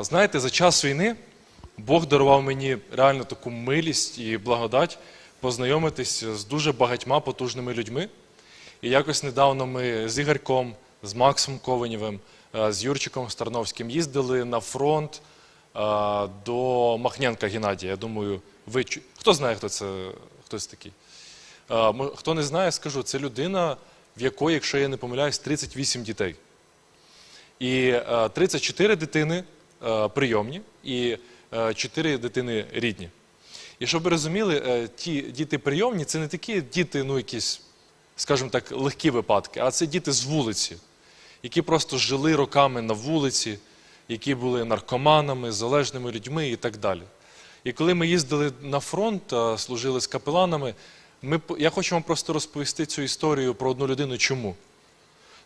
Знаєте, за час війни Бог дарував мені реально таку милість і благодать познайомитись з дуже багатьма потужними людьми. І якось недавно ми з Ігорьком, з Максом Ковенєвим, з Юрчиком Старновським їздили на фронт до Махненка Геннадія. Я думаю, ви хто знає, хто це хтось такий? Е, Хто не знає, скажу, це людина, в якої, якщо я не помиляюсь, 38 дітей. І е, 34 дитини е, прийомні і 4 дитини рідні. І щоб ви розуміли, е, ті діти прийомні це не такі діти, ну якісь, скажімо так, легкі випадки, а це діти з вулиці, які просто жили роками на вулиці, які були наркоманами, залежними людьми і так далі. І коли ми їздили на фронт, е, служили з капеланами, ми, я хочу вам просто розповісти цю історію про одну людину. Чому?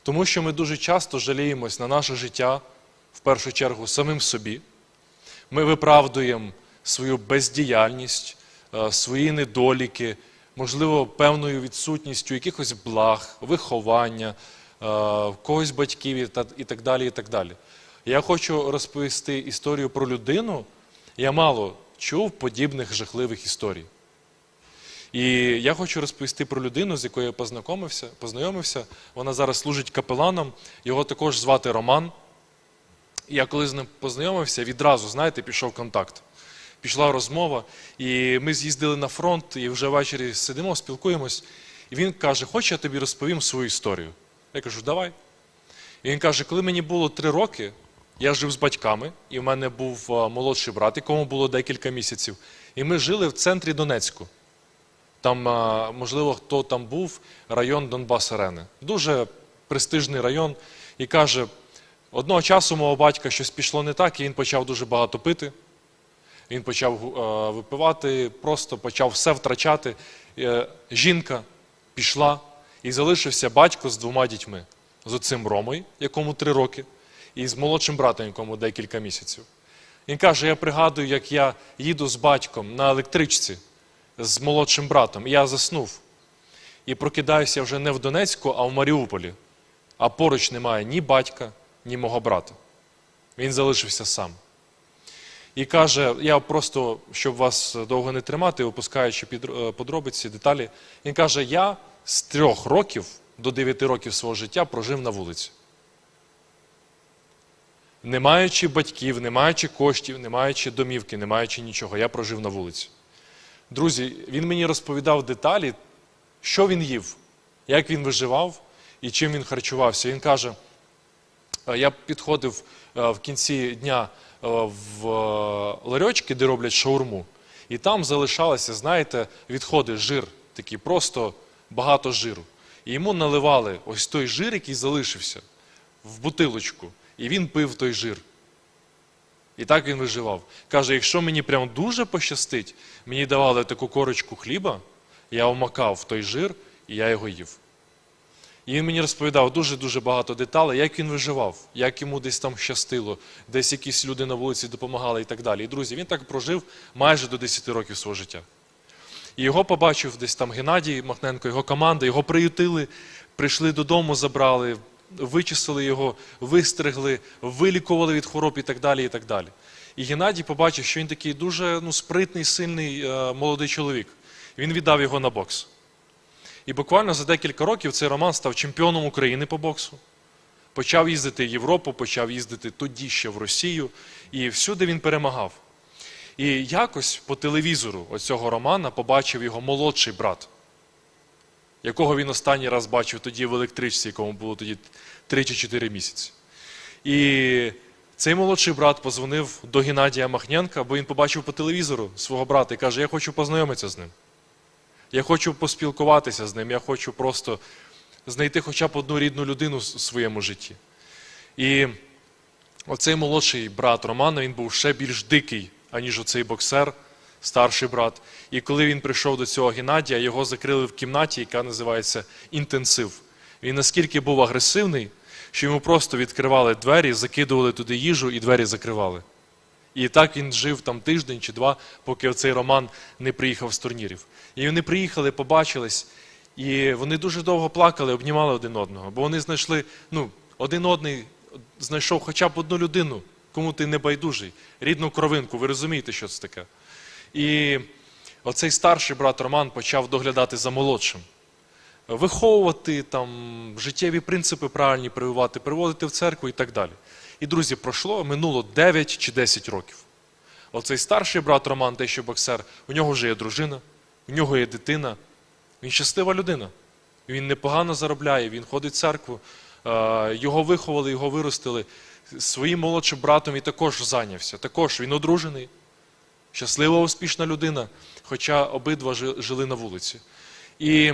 Тому що ми дуже часто жаліємось на наше життя, в першу чергу, самим собі. Ми виправдуємо свою бездіяльність, е, свої недоліки, можливо, певною відсутністю якихось благ, виховання, е, когось батьків і так далі. І так далі. Я хочу розповісти історію про людину. Я мало чув подібних жахливих історій. І я хочу розповісти про людину, з якою я познайомився. познайомився. Вона зараз служить капеланом. Його також звати Роман. І я коли з ним познайомився, відразу, знаєте, пішов контакт. Пішла розмова, і ми з'їздили на фронт, і вже ввечері сидимо, спілкуємось. І він каже: Хоч я тобі розповім свою історію. Я кажу, давай. І він каже, коли мені було три роки, я жив з батьками, і в мене був молодший брат, якому було декілька місяців. І ми жили в центрі Донецьку. Там, можливо, хто там був, район Донбас Арени. Дуже престижний район. І каже, одного часу мого батька щось пішло не так, і він почав дуже багато пити. Він почав випивати, просто почав все втрачати. Е, жінка пішла і залишився батько з двома дітьми: з оцим Ромою, якому три роки, і з молодшим братом, якому декілька місяців. Він каже: я пригадую, як я їду з батьком на електричці з молодшим братом, і я заснув. І прокидаюся вже не в Донецьку, а в Маріуполі. А поруч немає ні батька, ні мого брата. Він залишився сам. І каже, я просто, щоб вас довго не тримати, опускаючи е, подробиці, деталі, він каже: я з трьох років до дев'яти років свого життя прожив на вулиці. Не маючи батьків, не маючи коштів, не маючи домівки, не маючи нічого, я прожив на вулиці. Друзі, він мені розповідав деталі, що він їв, як він виживав і чим він харчувався. Він каже: Е, Я підходив е, в кінці дня е, в ларьочки, де роблять шаурму, і там залишалися, знаєте, відходи, жир, такий просто багато жиру. І йому наливали ось той жир, який залишився в бутилочку, і він пив той жир. І так він виживав. Каже, якщо мені прям дуже пощастить, мені давали таку корочку хліба, я вмакав в той жир, і я його їв. І він мені розповідав дуже-дуже багато деталей, як він виживав, як йому десь там щастило, десь якісь люди на вулиці допомагали і так далі. І друзі, він так прожив майже до 10 років свого життя. І його побачив десь там Геннадій Махненко, його команда, його приютили, прийшли додому, забрали, вичислили його, вистригли, вилікували від хвороб і так далі. І так далі. І Геннадій побачив, що він такий дуже ну, спритний, сильний е, молодий чоловік. Він віддав його на бокс. І буквально за декілька років цей Роман став чемпіоном України по боксу. Почав їздити в Європу, почав їздити тоді ще в Росію, і всюди він перемагав. І якось по телевізору оцього Романа побачив його молодший брат, якого він останній раз бачив тоді в електричці, якому було тоді 3 чи 4 місяці. І цей молодший брат позвонив до Геннадія Махненка, бо він побачив по телевізору свого брата і каже: Я хочу познайомитися з ним. Я хочу поспілкуватися з ним, я хочу просто знайти хоча б одну рідну людину в своєму житті. І оцей молодший брат Романа він був ще більш дикий, аніж оцей боксер, старший брат. І коли він прийшов до цього Геннадія, його закрили в кімнаті, яка називається інтенсив. Він наскільки був агресивний, що йому просто відкривали двері, закидували туди їжу і двері закривали. І так він жив там тиждень чи два, поки цей Роман не приїхав з турнірів. І вони приїхали, побачились, і вони дуже довго плакали, обнімали один одного, бо вони знайшли, ну, один одний знайшов хоча б одну людину, кому ти не байдужий, рідну кровинку, ви розумієте, що це таке. І оцей старший брат Роман почав доглядати за молодшим. Виховувати там життєві принципи правильні прививати, приводити в церкву і так далі. І, друзі, пройшло, минуло 9 чи 10 років. Оцей старший брат Роман, те, що боксер, у нього вже є дружина, у нього є дитина. Він щаслива людина. Він непогано заробляє, він ходить в церкву. Е, Його виховали, його виростили. Своїм молодшим братом і також зайнявся. Також він одружений, щаслива, успішна людина, хоча обидва жили на вулиці. І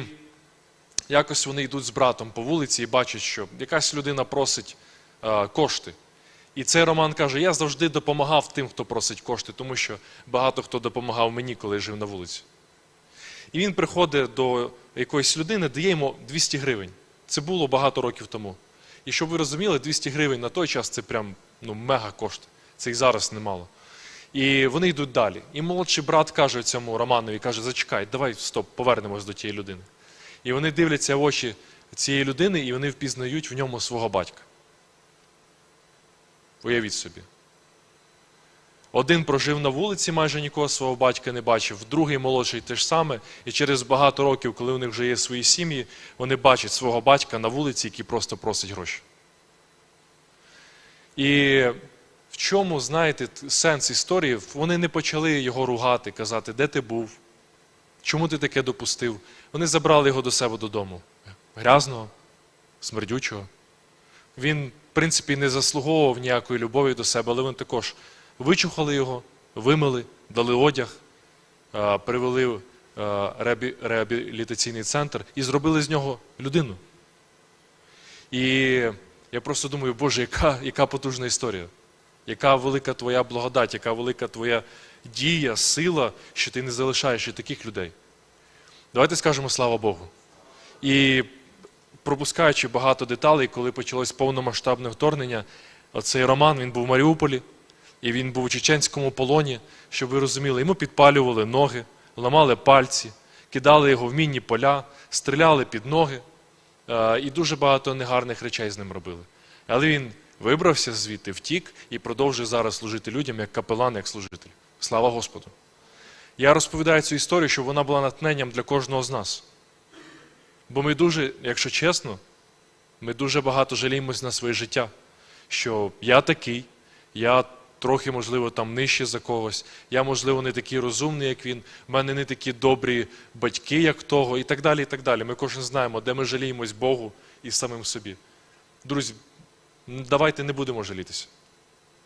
якось вони йдуть з братом по вулиці і бачать, що якась людина просить е, кошти. І цей Роман каже: я завжди допомагав тим, хто просить кошти, тому що багато хто допомагав мені, коли я жив на вулиці. І він приходить до якоїсь людини, дає йому 200 гривень. Це було багато років тому. І щоб ви розуміли, 200 гривень на той час це прям ну, мега кошти. Це і зараз немало. І вони йдуть далі. І молодший брат каже цьому Романові, каже, зачекай, давай стоп, повернемось до тієї людини. І вони дивляться в очі цієї людини, і вони впізнають в ньому свого батька. Уявіть собі. Один прожив на вулиці, майже нікого свого батька не бачив, другий молодший те ж саме, і через багато років, коли у них вже є свої сім'ї, вони бачать свого батька на вулиці, який просто просить гроші. І в чому, знаєте, сенс історії? Вони не почали його ругати, казати, де ти був, чому ти таке допустив. Вони забрали його до себе додому. Грязного, смердючого. Він, в принципі, не заслуговував ніякої любові до себе, але вони також вичухали його, вимили, дали одяг, привели в реабілітаційний центр і зробили з нього людину. І я просто думаю, Боже, яка, яка потужна історія, яка велика твоя благодать, яка велика твоя дія, сила, що ти не залишаєш і таких людей. Давайте скажемо слава Богу. І пропускаючи багато деталей, коли почалось повномасштабне вторгнення, оцей Роман він був в Маріуполі, і він був у чеченському полоні, щоб ви розуміли, йому підпалювали ноги, ламали пальці, кидали його в мінні поля, стріляли під ноги, е, і дуже багато негарних речей з ним робили. Але він вибрався звідти, втік і продовжує зараз служити людям як капелан, як служитель. Слава Господу! Я розповідаю цю історію, щоб вона була натхненням для кожного з нас. Бо ми дуже, якщо чесно, ми дуже багато жаліємось на своє життя, що я такий, я трохи, можливо, там нижче за когось, я, можливо, не такий розумний, як він, в мене не такі добрі батьки, як того, і так далі. і так далі. Ми кожен знаємо, де ми жаліємось Богу і самим собі. Друзі, давайте не будемо жалітися.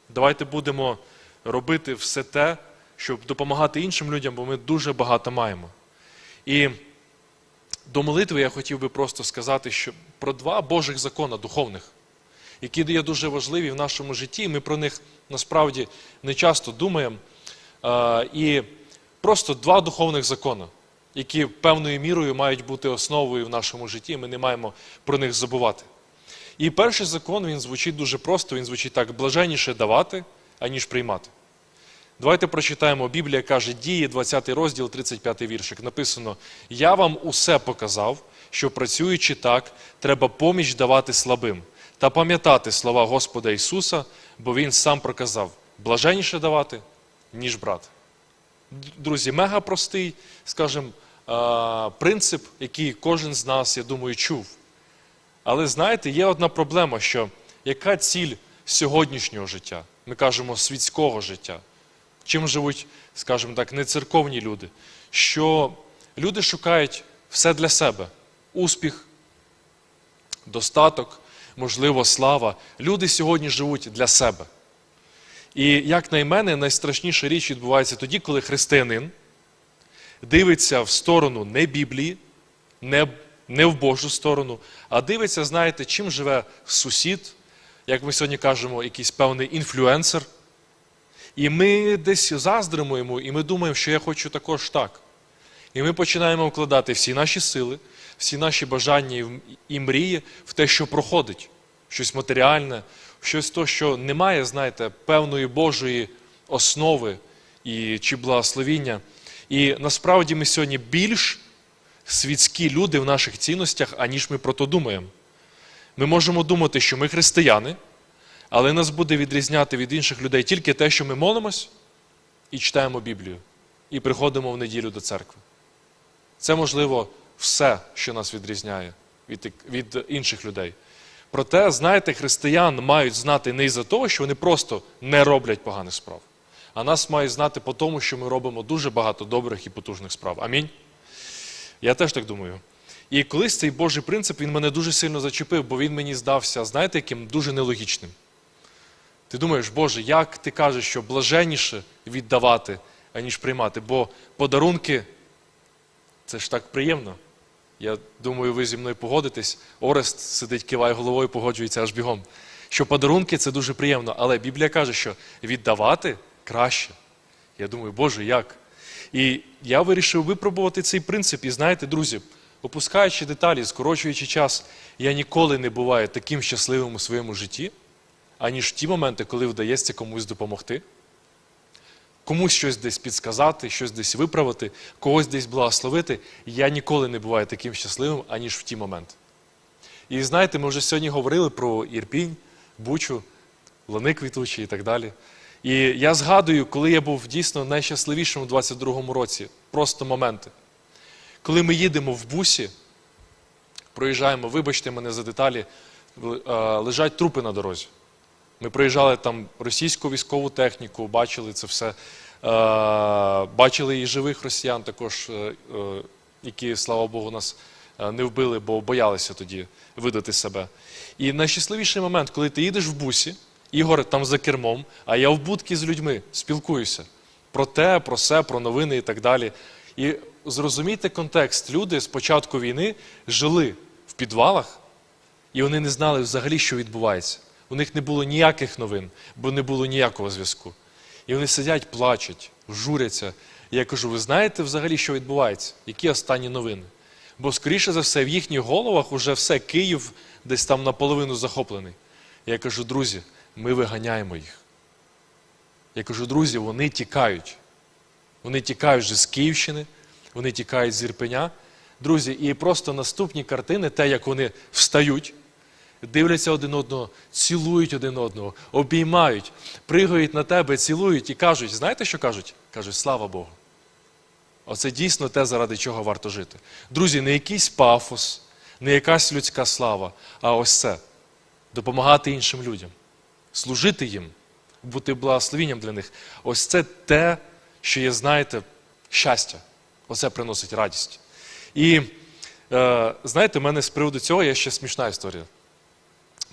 Давайте будемо робити все те, щоб допомагати іншим людям, бо ми дуже багато маємо. І до молитви я хотів би просто сказати, що про два Божих закона духовних, які є дуже важливі в нашому житті. Ми про них насправді не часто думаємо. І просто два духовних закони, які певною мірою мають бути основою в нашому житті. Ми не маємо про них забувати. І перший закон він звучить дуже просто, він звучить так: блаженніше давати, аніж приймати. Давайте прочитаємо. Біблія каже, дії, 20 розділ, 35 віршик. Написано: Я вам усе показав, що працюючи так, треба поміч давати слабим та пам'ятати слова Господа Ісуса, бо Він сам проказав: блаженніше давати, ніж брати. Друзі, мега простий, скажімо, принцип, який кожен з нас, я думаю, чув. Але знаєте, є одна проблема, що яка ціль сьогоднішнього життя? Ми кажемо світського життя. Чим живуть, скажімо так, не церковні люди? Що люди шукають все для себе: успіх, достаток, можливо, слава. Люди сьогодні живуть для себе. І, як на мене, найстрашніша річ відбувається тоді, коли християнин дивиться в сторону не Біблії, не, не в Божу сторону, а дивиться, знаєте, чим живе сусід, як ми сьогодні кажемо, якийсь певний інфлюенсер. І ми десь заздримо йому, і ми думаємо, що я хочу також так. І ми починаємо вкладати всі наші сили, всі наші бажання і мрії в те, що проходить, щось матеріальне, щось то, що не має, знаєте, певної Божої основи і, чи благословіння. І насправді ми сьогодні більш світські люди в наших цінностях, аніж ми про то думаємо. Ми можемо думати, що ми християни, Але нас буде відрізняти від інших людей тільки те, що ми молимось і читаємо Біблію, і приходимо в неділю до церкви. Це, можливо, все, що нас відрізняє від, від інших людей. Проте, знаєте, християн мають знати не із-за того, що вони просто не роблять поганих справ, а нас мають знати по тому, що ми робимо дуже багато добрих і потужних справ. Амінь. Я теж так думаю. І колись цей Божий принцип він мене дуже сильно зачепив, бо він мені здався, знаєте, яким дуже нелогічним. Ти думаєш, Боже, як ти кажеш, що блаженніше віддавати, аніж приймати? Бо подарунки це ж так приємно. Я думаю, ви зі мною погодитесь. Орест сидить, киває головою, погоджується аж бігом. Що подарунки це дуже приємно, але Біблія каже, що віддавати краще. Я думаю, Боже, як? І я вирішив випробувати цей принцип. І знаєте, друзі, опускаючи деталі, скорочуючи час, я ніколи не буваю таким щасливим у своєму житті, аніж в ті моменти, коли вдається комусь допомогти, комусь щось десь підсказати, щось десь виправити, когось десь благословити. Я ніколи не буваю таким щасливим, аніж в ті моменти. І знаєте, ми вже сьогодні говорили про Ірпінь, Бучу, Лани квітучі і так далі. І я згадую, коли я був дійсно найщасливішим у 22-му році, просто моменти. Коли ми їдемо в бусі, проїжджаємо, вибачте мене за деталі, е, лежать трупи на дорозі. Ми проїжджали там російську військову техніку, бачили це все. Е, Бачили і живих росіян також, е, які, слава Богу, нас не вбили, бо боялися тоді видати себе. І найщасливіший момент, коли ти їдеш в бусі, Ігор там за кермом, а я в будці з людьми спілкуюся про те, про все, про новини і так далі. І зрозумійте контекст. Люди з початку війни жили в підвалах, і вони не знали взагалі, що відбувається. У них не було ніяких новин, бо не було ніякого зв'язку. І вони сидять, плачуть, журяться. І я кажу: ви знаєте взагалі, що відбувається? Які останні новини? Бо, скоріше за все, в їхніх головах уже все Київ десь там наполовину захоплений. Я кажу, друзі, ми виганяємо їх. Я кажу, друзі, вони тікають. Вони тікають вже з Київщини, вони тікають з Ірпеня. Друзі, і просто наступні картини, те, як вони встають, дивляться один одного, цілують один одного, обіймають, пригають на тебе, цілують і кажуть, знаєте, що кажуть? Кажуть, слава Богу. Оце дійсно те, заради чого варто жити. Друзі, не якийсь пафос, не якась людська слава, а ось це допомагати іншим людям, служити їм, бути благословенням для них. Ось це те, що є, знаєте, щастя. Оце приносить радість. І е, знаєте, в мене з приводу цього є ще смішна історія.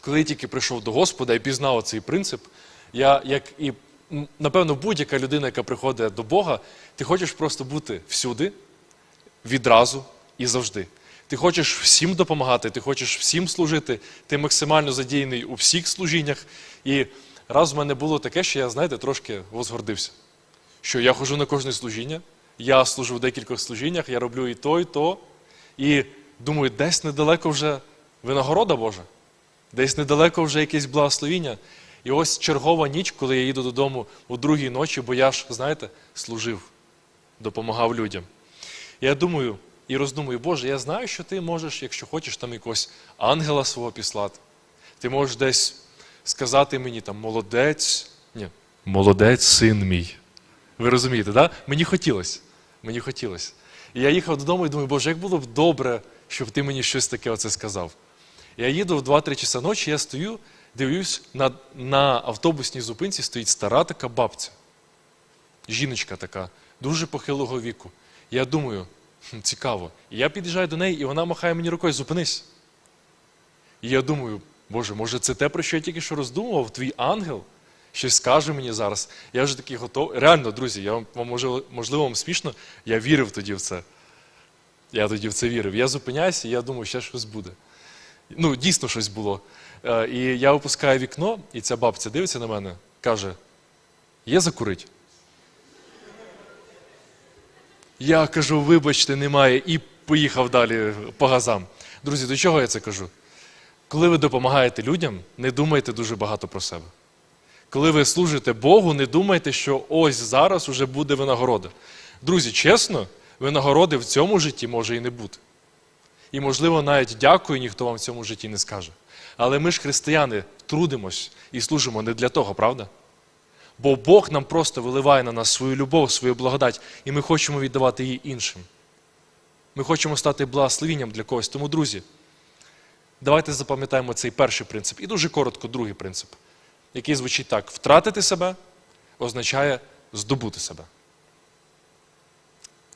Коли я тільки прийшов до Господа і пізнав цей принцип, я, як і напевно будь-яка людина, яка приходить до Бога, ти хочеш просто бути всюди, відразу і завжди. Ти хочеш всім допомагати, ти хочеш всім служити, ти максимально задіяний у всіх служіннях. І раз в мене було таке, що я, знаєте, трошки возгордився. Що я ходжу на кожне служіння, я служу в декількох служіннях, я роблю і то, і то. І думаю, десь недалеко вже винагорода Божа, десь недалеко вже якесь благословіння. І ось чергова ніч, коли я їду додому у другій ночі, бо я ж, знаєте, служив, допомагав людям. Я думаю і роздумую, Боже, я знаю, що ти можеш, якщо хочеш, там якогось ангела свого післати. Ти можеш десь сказати мені там молодець, ні, молодець, син мій. Ви розумієте, да? Мені хотілося. Мені хотілося. І я їхав додому і думаю, Боже, як було б добре, щоб ти мені щось таке оце сказав. Я їду в 2-3 часа ночі, я стою, дивлюсь, на, на автобусній зупинці стоїть стара така бабця. Жіночка така, дуже похилого віку. Я думаю, «Хм, цікаво. І я під'їжджаю до неї, і вона махає мені рукою, зупинись. І я думаю, Боже, може, це те, про що я тільки що роздумував, твій ангел щось скаже мені зараз. Я вже такий готовий. Реально, друзі, я вам можливо, вам смішно, я вірив тоді в це. Я тоді в це вірив. Я зупиняюся, і я думаю, ще щось буде. Ну, дійсно щось було. Е, І я опускаю вікно, і ця бабця дивиться на мене, каже: є закурить? Я кажу, вибачте, немає, і поїхав далі по газам. Друзі, до чого я це кажу? Коли ви допомагаєте людям, не думайте дуже багато про себе. Коли ви служите Богу, не думайте, що ось зараз уже буде винагорода. Друзі, чесно, винагороди в цьому житті може і не бути. І, можливо, навіть дякую ніхто вам в цьому житті не скаже. Але ми ж, християни, трудимось і служимо не для того, правда? Бо Бог нам просто виливає на нас свою любов, свою благодать, і ми хочемо віддавати її іншим. Ми хочемо стати благословенням для когось. Тому, друзі, давайте запам'ятаємо цей перший принцип. І дуже коротко другий принцип, який звучить так: втратити себе означає здобути себе.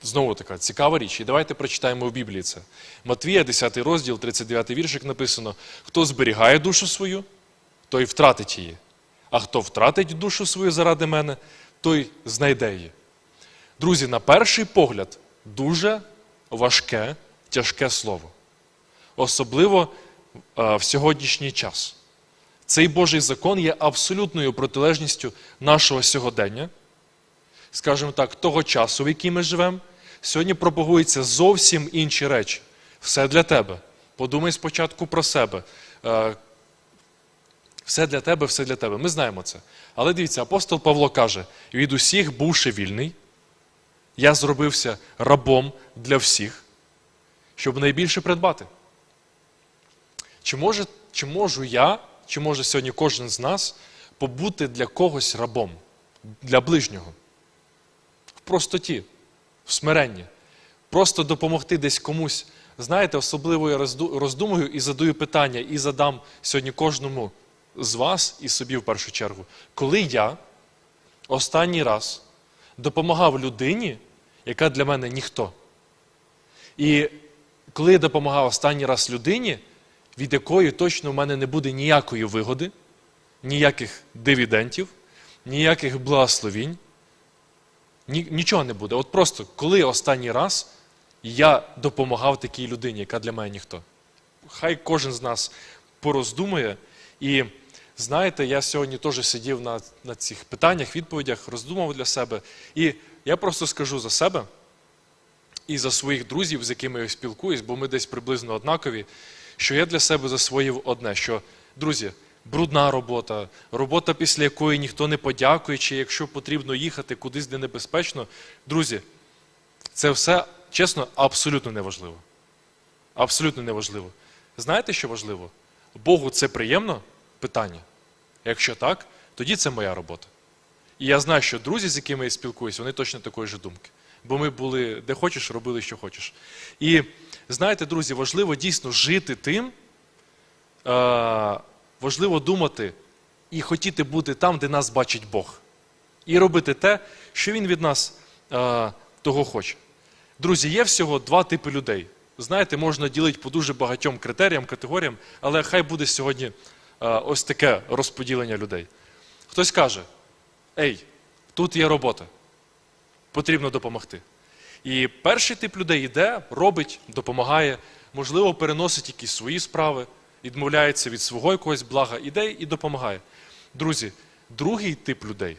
Знову така цікава річ. І давайте прочитаємо в Біблії це. Матвія, 10 розділ, 39 віршик написано: хто зберігає душу свою, той втратить її. А хто втратить душу свою заради мене, той знайде її. Друзі, на перший погляд, дуже важке, тяжке слово. Особливо е, в сьогоднішній час. Цей Божий закон є абсолютною протилежністю нашого сьогодення, скажімо так, того часу, в який ми живемо. Сьогодні пропагуються зовсім інші речі. Все для тебе. Подумай спочатку про себе. Все для тебе, все для тебе. Ми знаємо це. Але дивіться, апостол Павло каже: від усіх, бувши вільний, я зробився рабом для всіх, щоб найбільше придбати. Чи, може, чи можу я, чи може сьогодні кожен з нас побути для когось рабом, для ближнього? В простоті, в смиренні. Просто допомогти десь комусь. Знаєте, особливо я роздумую і задаю питання, і задам сьогодні кожному з вас і собі в першу чергу. Коли я останній раз допомагав людині, яка для мене ніхто. І коли я допомагав останній раз людині, від якої точно в мене не буде ніякої вигоди, ніяких дивідентів, ніяких благословінь, ні, нічого не буде. От просто коли останній раз я допомагав такій людині, яка для мене ніхто. Хай кожен з нас пороздумує. І знаєте, я сьогодні теж сидів на, на цих питаннях, відповідях, роздумав для себе. І я просто скажу за себе і за своїх друзів, з якими я спілкуюсь, бо ми десь приблизно однакові, що я для себе засвоїв одне: що, друзі, брудна робота, робота, після якої ніхто не подякує, чи якщо потрібно їхати кудись, де небезпечно, друзі, це все, чесно, абсолютно неважливо. Абсолютно неважливо. Знаєте, що важливо? Богу це приємно? Питання. Якщо так, тоді це моя робота. І я знаю, що друзі, з якими я спілкуюся, вони точно такої ж думки. Бо ми були де хочеш, робили, що хочеш. І знаєте, друзі, важливо дійсно жити тим, е, важливо думати і хотіти бути там, де нас бачить Бог. І робити те, що Він від нас е, того хоче. Друзі, є всього два типи людей. Знаєте, можна ділити по дуже багатьом критеріям, категоріям, але хай буде сьогодні ось таке розподілення людей. Хтось каже: Ей, тут є робота, потрібно допомогти. І перший тип людей йде, робить, допомагає, можливо, переносить якісь свої справи, відмовляється від свого якогось блага, іде і допомагає. Друзі, другий тип людей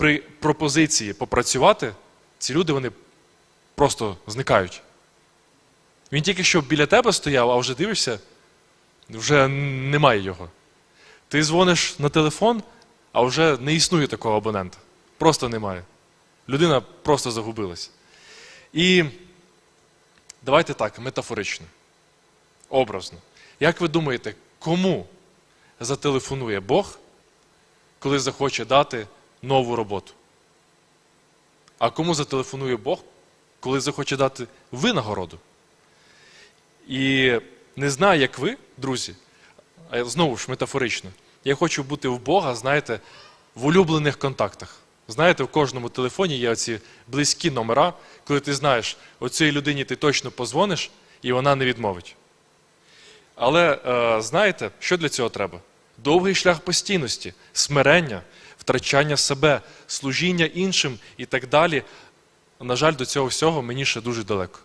при пропозиції попрацювати, ці люди вони просто зникають. Він тільки що біля тебе стояв, а вже дивишся, вже немає його. Ти дзвониш на телефон, а вже не існує такого абонента. Просто немає. Людина просто загубилась. І давайте так, метафорично, образно. Як ви думаєте, кому зателефонує Бог, коли захоче дати нову роботу? А кому зателефонує Бог, коли захоче дати винагороду? І не знаю, як ви, друзі, знову ж метафорично, я хочу бути в Бога, знаєте, в улюблених контактах. Знаєте, в кожному телефоні є оці близькі номера, коли ти знаєш, оцій людині ти точно позвониш, і вона не відмовить. Але е, знаєте, що для цього треба? Довгий шлях постійності, смирення, втрачання себе, служіння іншим і так далі. На жаль, до цього всього мені ще дуже далеко.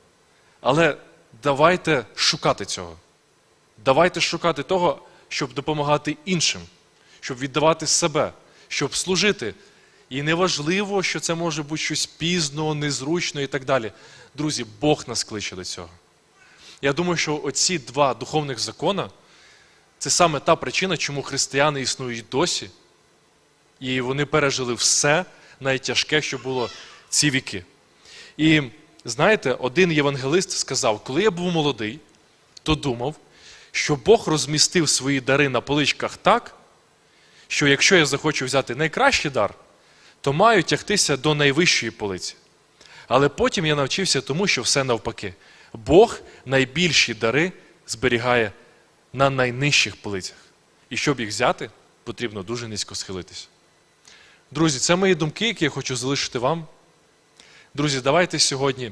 Але давайте шукати цього. Давайте шукати того, щоб допомагати іншим, щоб віддавати себе, щоб служити. І неважливо, що це може бути щось пізно, незручно і так далі. Друзі, Бог нас кличе до цього. Я думаю, що оці два духовних закона це саме та причина, чому християни існують досі, і вони пережили все найтяжке, що було ці віки. І знаєте, один євангелист сказав, коли я був молодий, то думав, що Бог розмістив свої дари на поличках так, що якщо я захочу взяти найкращий дар, то маю тягтися до найвищої полиці. Але потім я навчився тому, що все навпаки. Бог найбільші дари зберігає на найнижчих полицях. І щоб їх взяти, потрібно дуже низько схилитися. Друзі, це мої думки, які я хочу залишити вам. Друзі, давайте сьогодні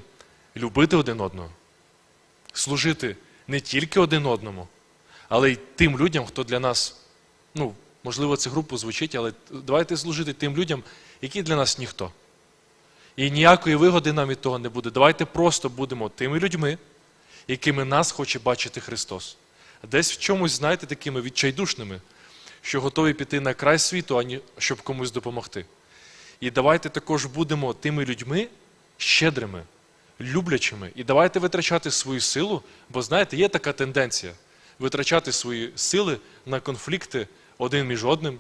любити один одного, служити не тільки один одному, але й тим людям, хто для нас, ну, можливо, це групу звучить, але давайте служити тим людям, які для нас ніхто. І ніякої вигоди нам від того не буде. Давайте просто будемо тими людьми, якими нас хоче бачити Христос. Десь в чомусь, знаєте, такими відчайдушними, що готові піти на край світу, ані щоб комусь допомогти. І давайте також будемо тими людьми щедрими, люблячими. І давайте витрачати свою силу, бо знаєте, є така тенденція витрачати свої сили на конфлікти один між одним.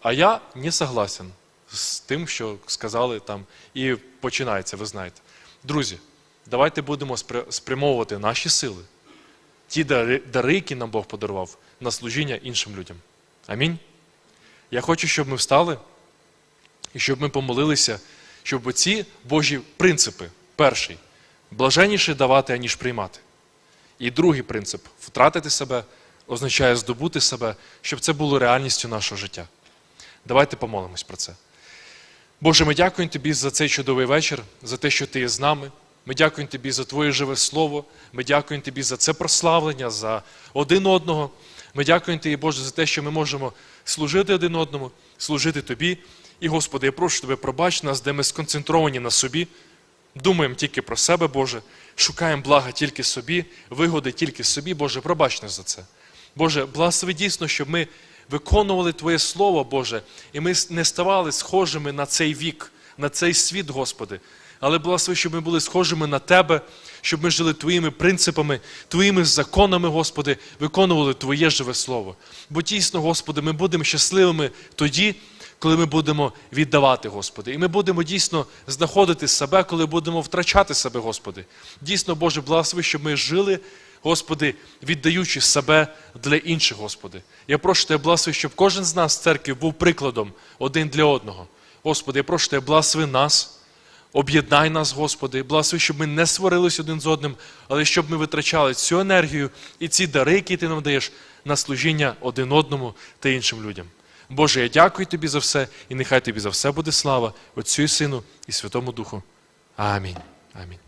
А я не согласен з тим, що сказали там, і починається, ви знаєте. Друзі, давайте будемо спрямовувати наші сили, ті дари, які нам Бог подарував, на служіння іншим людям. Амінь. Я хочу, щоб ми встали і щоб ми помолилися, щоб ці Божі принципи, перший, блаженніше давати, аніж приймати. І другий принцип втратити себе означає здобути себе, щоб це було реальністю нашого життя. Давайте помолимось про це. Боже, ми дякуємо Тобі за цей чудовий вечір, за те, що Ти є з нами. Ми дякуємо Тобі за Твоє живе слово. Ми дякуємо Тобі за це прославлення, за один одного. Ми дякуємо Тобі, Боже, за те, що ми можемо служити один одному, служити Тобі. І, Господи, я прошу Тебе, пробач нас, де ми сконцентровані на собі, думаємо тільки про себе, Боже, шукаємо блага тільки собі, вигоди тільки собі. Боже, пробач нас за це. Боже, благослови дійсно, щоб ми виконували Твоє Слово, Боже, і ми не ставали схожими на цей вік, на цей світ, Господи. Але благослови, щоб ми були схожими на Тебе, щоб ми жили Твоїми принципами, Твоїми законами, Господи, виконували Твоє живе Слово. Бо дійсно, Господи, ми будемо щасливими тоді, коли ми будемо віддавати, Господи. І ми будемо дійсно знаходити себе, коли будемо втрачати себе, Господи. Дійсно, Боже, благослови, щоб ми жили, Господи, віддаючи себе для інших, Господи. Я прошу Тебе, благослови, щоб кожен з нас в церкві був прикладом один для одного. Господи, я прошу Тебе, благослови нас. Об'єднай нас, Господи, благослови, щоб ми не сварились один з одним, але щоб ми витрачали цю енергію і ці дари, які ти нам даєш, на служіння один одному та іншим людям. Боже, я дякую Тобі за все, і нехай Тобі за все буде слава, Отцю і Сину і Святому Духу. Амінь. Амінь.